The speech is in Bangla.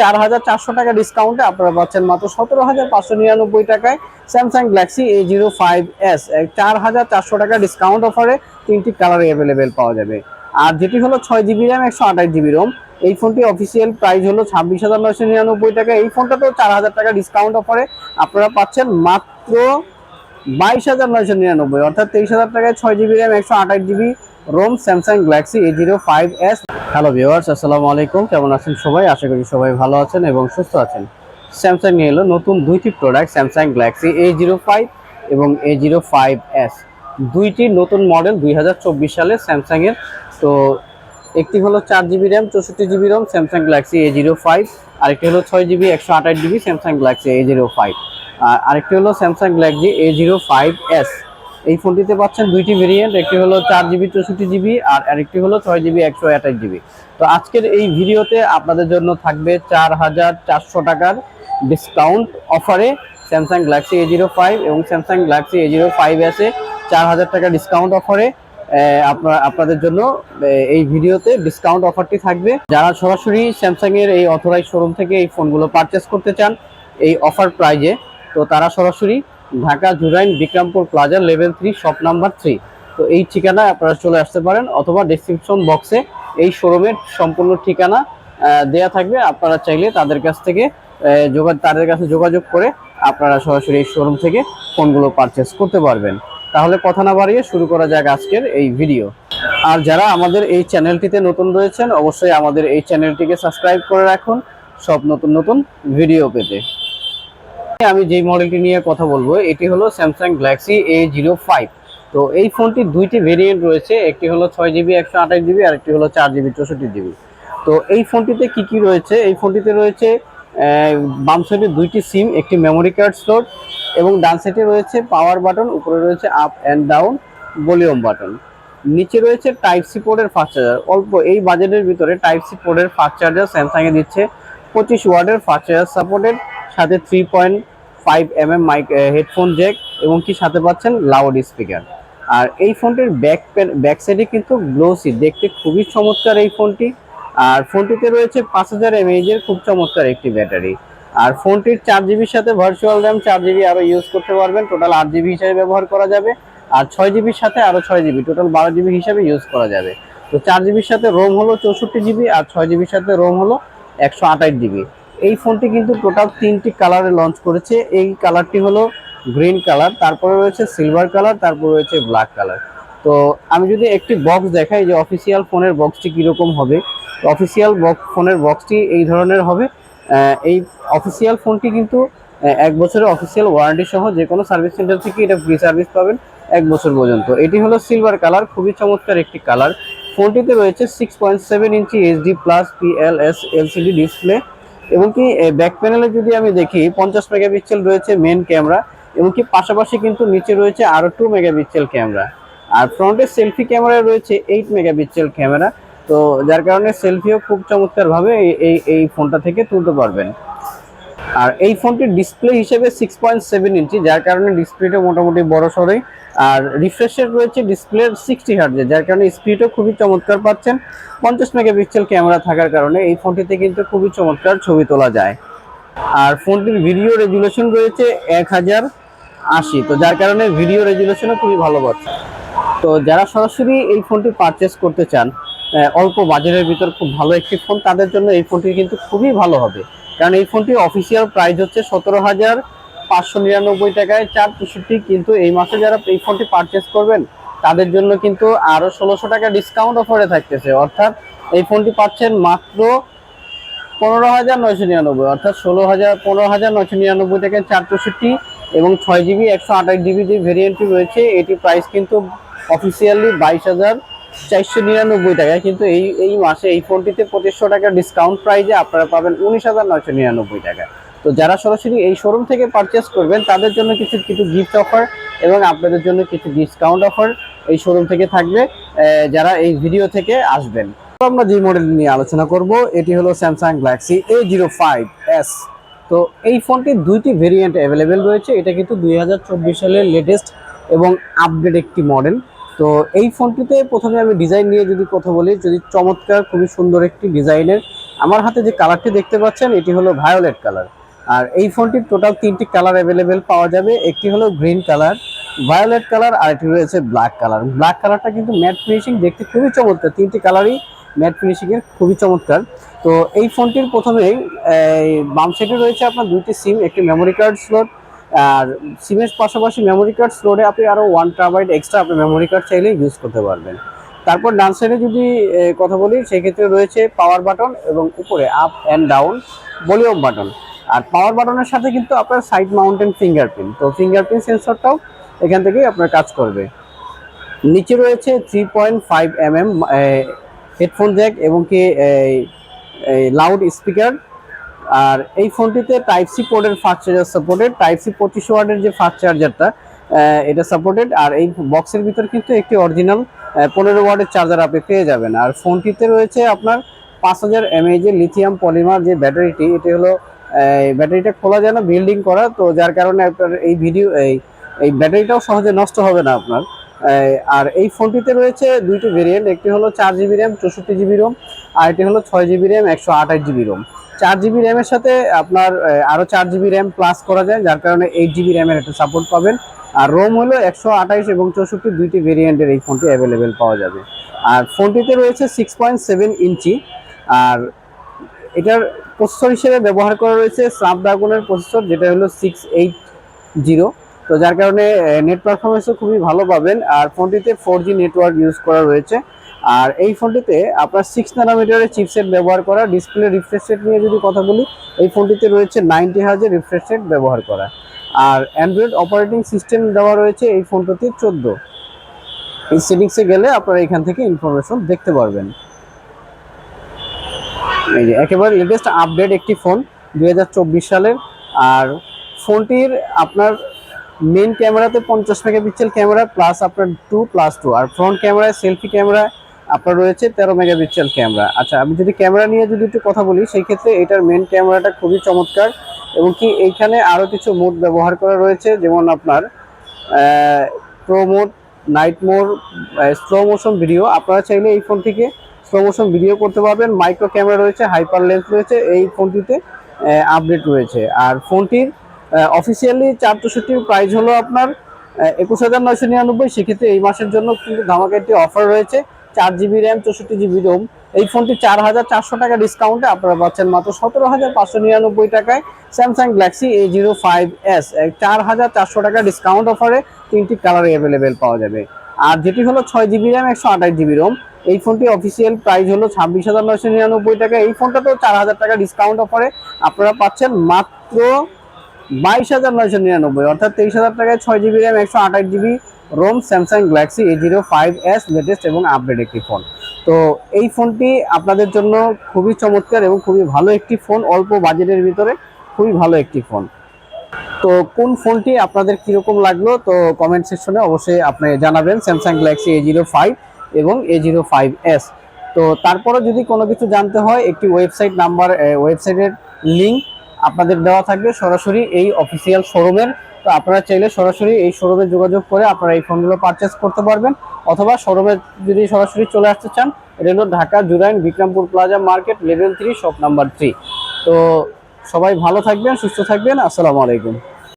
চার হাজার চারশো টাকা ডিসকাউন্টে আপনারা পাচ্ছেন মাত্র সতেরো হাজার পাঁচশো নিরানব্বই টাকায় Samsung Galaxy A zero five S চার হাজার চারশো টাকা ডিসকাউন্ট অফারে তিনটি কালারে অ্যাভেলেবেল পাওয়া যাবে। আর যেটি হলো ছয় জিবি র্যাম একশো আঠাশ জিবি রোম এই ফোনটি অফিসিয়াল প্রাইস হলো ছাব্বিশ হাজার নয়শো নিরানব্বই টাকা। এই ফোনটাতেও চার হাজার টাকা ডিসকাউন্ট অফারে আপনারা পাচ্ছেন মাত্র বাইশ হাজার নয়শো নিরানব্বই, অর্থাৎ তেইশ হাজার টাকায় ছয় জিবি র্যাম একশো আঠাশ GB ROM Samsung Galaxy A zero five S hello viewers আসসালামু আলাইকুম। কেমন আছেন সবাই? আশা করি সবাই ভালো আছেন এবং সুস্থ আছেন। স্যামসাং নিয়ে এলো নতুন দুইটি product Samsung Galaxy A zero five এবং এ জিরো ফাইভ এস দুইটি নতুন মডেল দুই হাজার চব্বিশ সালে স্যামসাংয়ের তো একটি হলো চার জিবি র্যাম চৌষট্টি GB ROM Samsung Galaxy A zero five আরেকটি হলো ছয় জিবি, একশো আঠাশ GB Samsung Galaxy A zero five আর আরেকটি হলো Samsung Galaxy A zero five S এই ফোনটিতে পাচ্ছেন দুইটি ভেরিয়েন্ট একটি হলো চার জিবি চৌষট্টি জিবি আর আরেকটি হলো ছয় জিবি একশো আঠাশ জিবি তো আজকের এই ভিডিওতে আপনাদের জন্য থাকবে চার হাজার চারশো টাকার ডিসকাউন্ট অফারে Samsung Galaxy A zero five এবং Samsung Galaxy A zero five এসে চার হাজার টাকা ডিসকাউন্ট অফারে আপনার, আপনাদের জন্য এই ভিডিওতে ডিসকাউন্ট অফারটি থাকবে। যারা সরাসরি স্যামসাংয়ের এই অথরাইজ শোরুম থেকে এই ফোনগুলো পারচেস করতে চান, এই অফার প্রাইজে তো তারা সরাসরি Dhaka Jurain Bikrampur plaza level three shop number three. তো এই ঠিকানায় আপনারা চলে আসতে পারেন অথবা ডেসক্রিপশন বক্সে এই শোরুমের সম্পূর্ণ ঠিকানা দেয়া থাকবে। আপনারা চাইলে তাদের কাছ থেকে আহ, যোগা তাদের কাছে যোগাযোগ করে আপনারা সরাসরি এই শোরুম থেকে ফোনগুলো পারচেস করতে পারবেন। তাহলে কথা না বাড়িয়ে শুরু করা যাক আজকের এই ভিডিও আর যারা আমাদের এই চ্যানেলটিতে নতুন রয়েছেন অবশ্যই আমাদের এই চ্যানেলটিকে সাবস্ক্রাইব করে রাখুন সব নতুন নতুন ভিডিও পেতে। আমি যেই মডেলটি নিয়ে কথা বলব, এটি হলো Samsung Galaxy A zero five তো এই ফোনটির দুইটি ভেরিয়েন্ট রয়েছে, একটি হলো ছয় জিবি একশো আঠাশ জিবি আর একটি হলো চার জিবি চৌষট্টি জিবি তো এই ফোনটিতে কি কি রয়েছে? এই ফোনটিতে রয়েছে বাম সাইডে দুইটি সিম একটি মেমোরি কার্ড স্লোট এবং ডান সাইডে রয়েছে পাওয়ার বাটন উপরে রয়েছে up and down volume button নিচে রয়েছে টাইপ সি পোর্টের ফাস্ট চার্জার অল্প এই বাজেটের ভিতরে টাইপ সি পোর্টের ফাস্ট চার্জার স্যামসাংয়ে দিচ্ছে, পঁচিশ ওয়ার্ডের ফাস্ট চার্জার সাপোর্টেড সাথে three point five M M mic headphone jack এবং কি সাথে পাচ্ছেন লাউড স্পিকার আর এই ফোনটির ব্যাক ব্যাক সাইডে কিন্তু গ্লোসি দেখতে খুবই চমৎকার এই ফোনটি। আর ফোনটিতে রয়েছে পাঁচ হাজার এমএইচের খুব চমৎকার একটি ব্যাটারি। আর ফোনটির চার জিবির সাথে ভার্চুয়াল র্যাম চার জিবি আরও ইউজ করতে পারবেন। টোটাল আট জিবি হিসাবে ব্যবহার করা যাবে। আর ছয় জিবির সাথে আরও ছয় জিবি টোটাল বারো জিবি হিসাবে ইউজ করা যাবে। তো চার জিবির সাথে রোম হলো চৌষট্টি জিবি আর ছয় জিবির সাথে রোম হলো একশো আঠাশ জিবি এই ফোনটি কিন্তু টোটাল তিনটি কালারে লঞ্চ করেছে। এই কালারটি হলো গ্রিন কালার তারপরে রয়েছে সিলভার কালার তারপর রয়েছে ব্ল্যাক কালার তো আমি যদি একটি বক্স দেখাই যে অফিসিয়াল ফোনের বক্সটি কীরকম হবে অফিসিয়াল বক্স ফোনের বক্সটি এই ধরনের হবে। এই অফিসিয়াল ফোনটি কিন্তু এক বছরের অফিসিয়াল ওয়ারেন্টি সহ যে কোনো সার্ভিস সেন্টার থেকে এটা ফ্রি সার্ভিস পাবেন এক বছর পর্যন্ত। এটি হলো সিলভার কালার খুবই চমৎকার একটি কালার ফোনটিতে রয়েছে six point seven inch HD plus PLS LCD display এবং কি ব্যাক প্যানেলে যদি আমি দেখি, পঞ্চাশ মেগাপিক্সেল রয়েছে মেন ক্যামেরা এমনকি পাশাপাশি কিন্তু নিচে রয়েছে আরও টু মেগাপিক্সেল ক্যামেরা আর ফ্রন্টের সেলফি ক্যামেরায় রয়েছে এইট মেগাপিক্সেল ক্যামেরা তো যার কারণে সেলফিও খুব চমৎকারভাবে এই এই ফোনটা থেকে তুলতে পারবেন। আর এই ফোনটির ডিসপ্লে হিসেবে সিক্স পয়েন্ট সেভেন ইঞ্চি, যার কারণে ডিসপ্লেটা মোটামুটি বড় সড়ই। আর রিফ্রেশের রয়েছে ডিসপ্লের সিক্সটি হার্জে যার কারণে স্পিডও খুবই চমৎকার পাচ্ছেন। পঞ্চাশ মেগাপিক্সেল ক্যামেরা থাকার কারণে এই ফোনটিতে কিন্তু খুবই চমৎকার ছবি তোলা যায়। আর ফোনটির ভিডিও রেজুলেশন রয়েছে এক হাজার আশি, তো যার কারণে ভিডিও রেজুলেশনও খুবই ভালো পাচ্ছে। তো যারা সরাসরি এই ফোনটি পারচেস করতে চান অল্প বাজারের ভিতর খুব ভালো একটি ফোন তাদের জন্য এই ফোনটি কিন্তু খুবই ভালো হবে। কারণ এই ফোনটি অফিসিয়াল প্রাইস হচ্ছে সতেরো হাজার পাঁচশো নিরানব্বই টাকায় চার চৌষট্টি কিন্তু এই মাসে যারা এই ফোনটি পারচেস করবেন, তাদের জন্য কিন্তু আরও ষোলোশো টাকা ডিসকাউন্ট অফারে থাকতেছে। অর্থাৎ এই ফোনটি পাচ্ছেন মাত্র পনেরো হাজার নয়শো নিরানব্বই, অর্থাৎ ষোলো হাজার পনেরো হাজার নয়শো নিরানব্বই টাকায় চার চৌষট্টি এবং ছয় জিবি একশো আঠাশ জিবি যে ভেরিয়েন্টটি রয়েছে এটি প্রাইস কিন্তু অফিসিয়ালি বাইশ হাজার চারশো নিরানব্বই টাকায় কিন্তু এই এই মাসে এই ফোনটিতে পঁচিশশো টাকা ডিসকাউন্ট প্রাইজে আপনারা পাবেন উনিশ হাজার নয়শো নিরানব্বই টাকা। তো যারা সরাসরি এই শোরুম থেকে পারচেস করবেন, তাদের জন্য কিছু কিছু গিফট অফার এবং আপনাদের জন্য কিছু ডিসকাউন্ট অফার এই শোরুম থেকে থাকবে যারা এই ভিডিও থেকে আসবেন। আমরা যে মডেল নিয়ে আলোচনা করব, এটি হলো Samsung Galaxy A zero five S তো এই ফোনটির দুইটি ভেরিয়েন্ট অ্যাভেলেবেল রয়েছে, এটা কিন্তু দুই হাজার চব্বিশ সালের লেটেস্ট এবং আপডেট একটি মডেল তো এই ফোনটিতে প্রথমে আমি ডিজাইন নিয়ে যদি কথা বলি, যদি চমৎকার, খুবই সুন্দর একটি ডিজাইনের আমার হাতে যে কালারটি দেখতে পাচ্ছেন, এটি হলো ভায়োলেট কালার আর এই ফোনটির টোটাল তিনটি কালার অ্যাভেলেবেল পাওয়া যাবে। একটি হলো গ্রিন কালার ভায়োলেট কালার আর একটি রয়েছে ব্ল্যাক কালার ব্ল্যাক কালারটা কিন্তু ম্যাট ফিনিশিং দেখতে খুবই চমৎকার। তিনটি কালারই ম্যাট ফিনিশিংয়ের খুবই চমৎকার। তো এই ফোনটির প্রথমেই বাম সাইডে রয়েছে আপনার দুইটি সিম একটি মেমোরি কার্ড স্লট আর সিমের পাশাপাশি মেমোরি কার্ড স্লোরে আপনি আরও ওয়ান টারবাইট এক্সট্রা আপনি মেমোরি কার্ড চাইলে ইউজ করতে পারবেন। তারপর ডান সাইডে যদি কথা বলি, সেক্ষেত্রে রয়েছে পাওয়ার বাটন এবং উপরে up and down volume button R power বাটনের সাথে কিন্তু আপনার সাইড মাউন্টেন ফিঙ্গারপ্রিন্ট তো ফিঙ্গারপ্রিন্ট সেন্সরটাও এখান থেকেই আপনার কাজ করবে। নিচে রয়েছে three point five M M headphone jack এবং কি লাউড স্পিকার আর এই ফোনটিতে টাইপ সি পোর্টের fast charger supported type C পঁচিশ ওয়ার্ডের যে ফাস্ট চার্জারটা এটা সাপোর্টেড আর এই বক্সের ভিতর কিন্তু একটি অরিজিনাল পনেরো ওয়ার্ডের চার্জার আপনি পেয়ে যাবেন। আর ফোনটিতে রয়েছে আপনার পাঁচ হাজার এমএএইচ এর লিথিয়াম পলিমার যে ব্যাটারিটি, এটি হলো ব্যাটারিটা খোলা যায় না বিল্ডিং করা, তো যার কারণে আপনার এই ভিডিও এই এই ব্যাটারিটাও সহজে নষ্ট হবে না আপনার। আর এই ফোনটিতে রয়েছে দুইটি ভেরিয়েন্ট একটি হলো চার জিবি র্যাম চৌষট্টি জিবি রোম আর একটি হলো ছয় জিবি র্যাম একশো আঠাশ জিবি রোম চার জিবি র্যামের সাথে আপনার আরও চার জিবি র্যাম প্লাস করা যায়, যার কারণে এইট জিবি র্যামের একটা সাপোর্ট পাবেন। আর রোম হলো একশো আঠাইশ এবং চৌষট্টি দুইটি ভেরিয়েন্টের এই ফোনটি অ্যাভেলেবেল পাওয়া যাবে। আর ফোনটিতে রয়েছে সিক্স পয়েন্ট সেভেন ইঞ্চি আর এটার প্রসেসর হিসেবে ব্যবহার করা রয়েছে স্ন্যাপড্রাগনের প্রসেসর যেটা হলো সিক্স এইট জিরো তো যার কারণে নেট পারফরমেন্সও খুবই ভালো পাবেন। আর ফোনটিতে ফোর জি নেটওয়ার্ক ইউজ করা রয়েছে। আর এই ফোনটিতে আপনার সিক্স নানোমিটারের চিপসেট ব্যবহার করা ডিসপ্লে রিফ্রেশ রেট নিয়ে যদি কথা বলি, এই ফোনটিতে রয়েছে নাইনটি হাজার রিফ্রেশ রেট ব্যবহার করা। আর অ্যান্ড্রয়েড অপারেটিং সিস্টেম দেওয়া রয়েছে এই ফোনটিতে চোদ্দ। এই সেটিংসে গেলে আপনারা এখান থেকে ইনফরমেশন দেখতে পারবেন। এই যে, একেবারে লেটেস্ট আপডেট একটি ফোন দু হাজার চব্বিশ সালের। আর ফোনটির আপনার মেন ক্যামেরাতে পঞ্চাশ মেগাপিক্সেল ক্যামেরা প্লাস আপনার টু প্লাস টু আর ফ্রন্ট ক্যামেরায় সেলফি ক্যামেরা আপনার রয়েছে তেরো মেগাপিক্সেল ক্যামেরা আচ্ছা আমি যদি ক্যামেরা নিয়ে যদি একটু কথা বলি, সেই ক্ষেত্রে এটার মেন ক্যামেরাটা খুবই চমৎকার। এবং কি এইখানে আরও কিছু মোড ব্যবহার করা রয়েছে, যেমন আপনার pro mode night mode slow motion video আপনারা চাইলে এই ফোন থেকে স্লো মোশন ভিডিও করতে পারবেন। মাইক্রো ক্যামেরা রয়েছে হাইপার লেন্স রয়েছে, এই ফোনটিতে আপডেট রয়েছে। আর ফোনটির অফিসিয়ালি চার চৌষট্টির প্রাইস হলো আপনার একুশ হাজার নয়শো নিরানব্বই। সেক্ষেত্রে এই মাসের জন্য কিন্তু ধামাকা একটি অফার রয়েছে। চার জিবি র্যাম চৌষট্টি জিবি রোম এই ফোনটি চার হাজার চারশো টাকা ডিসকাউন্টে আপনারা পাচ্ছেন মাত্র সতেরো হাজার পাঁচশো নিরানব্বই টাকায় Samsung Galaxy A zero five S চার হাজার চারশো টাকা ডিসকাউন্ট অফারে তিনটি কালার অ্যাভেলেবেল পাওয়া যাবে। আর যেটি হলো ছয় জিবি র্যাম একশো আঠাশ জিবি রোম এই ফোনটি অফিসিয়াল প্রাইস হলো ছাব্বিশ হাজার নয়শো নিরানব্বই টাকা এই ফোনটা তো চার হাজার টাকা ডিসকাউন্ট অফারে আপনারা পাচ্ছেন মাত্র বাইশ হাজার নয়শো নিরানব্বই, অর্থাৎ তেইশ হাজার টাকায় ছয় জিবি র্যাম, একশো আঠাশ GB ROM, Samsung Galaxy A zero five S latest এবং আপডেট একটি ফোন তো এই ফোনটি আপনাদের জন্য খুবই চমৎকার এবং খুবই ভালো একটি ফোন অল্প বাজেটের ভিতরে খুবই ভালো একটি ফোন তো কোন ফোনটি আপনাদের কীরকম লাগল, তো কমেন্ট সেকশনে অবশ্যই আপনি জানাবেন, Samsung Galaxy A zero five এবং এ জিরো ফাইভ এস তো তারপরে যদি কোনো কিছু জানতে হয়, একটি ওয়েবসাইট নাম্বার ওয়েবসাইটের লিঙ্ক আপনাদের দেওয়া থাকবে সরাসরি এই অফিসিয়াল শোরুমের তো আপনারা চাইলে সরাসরি এই শোরুমে যোগাযোগ করে আপনারা এই ফোনগুলো পারচেস করতে পারবেন। অথবা শোরুমে যদি সরাসরি চলে আসতে চান এটা হলো Dhaka, Jurain, Bikrampur plaza market level three shop number three তো সবাই ভালো থাকবেন, সুস্থ থাকবেন। আসসালামু আলাইকুম।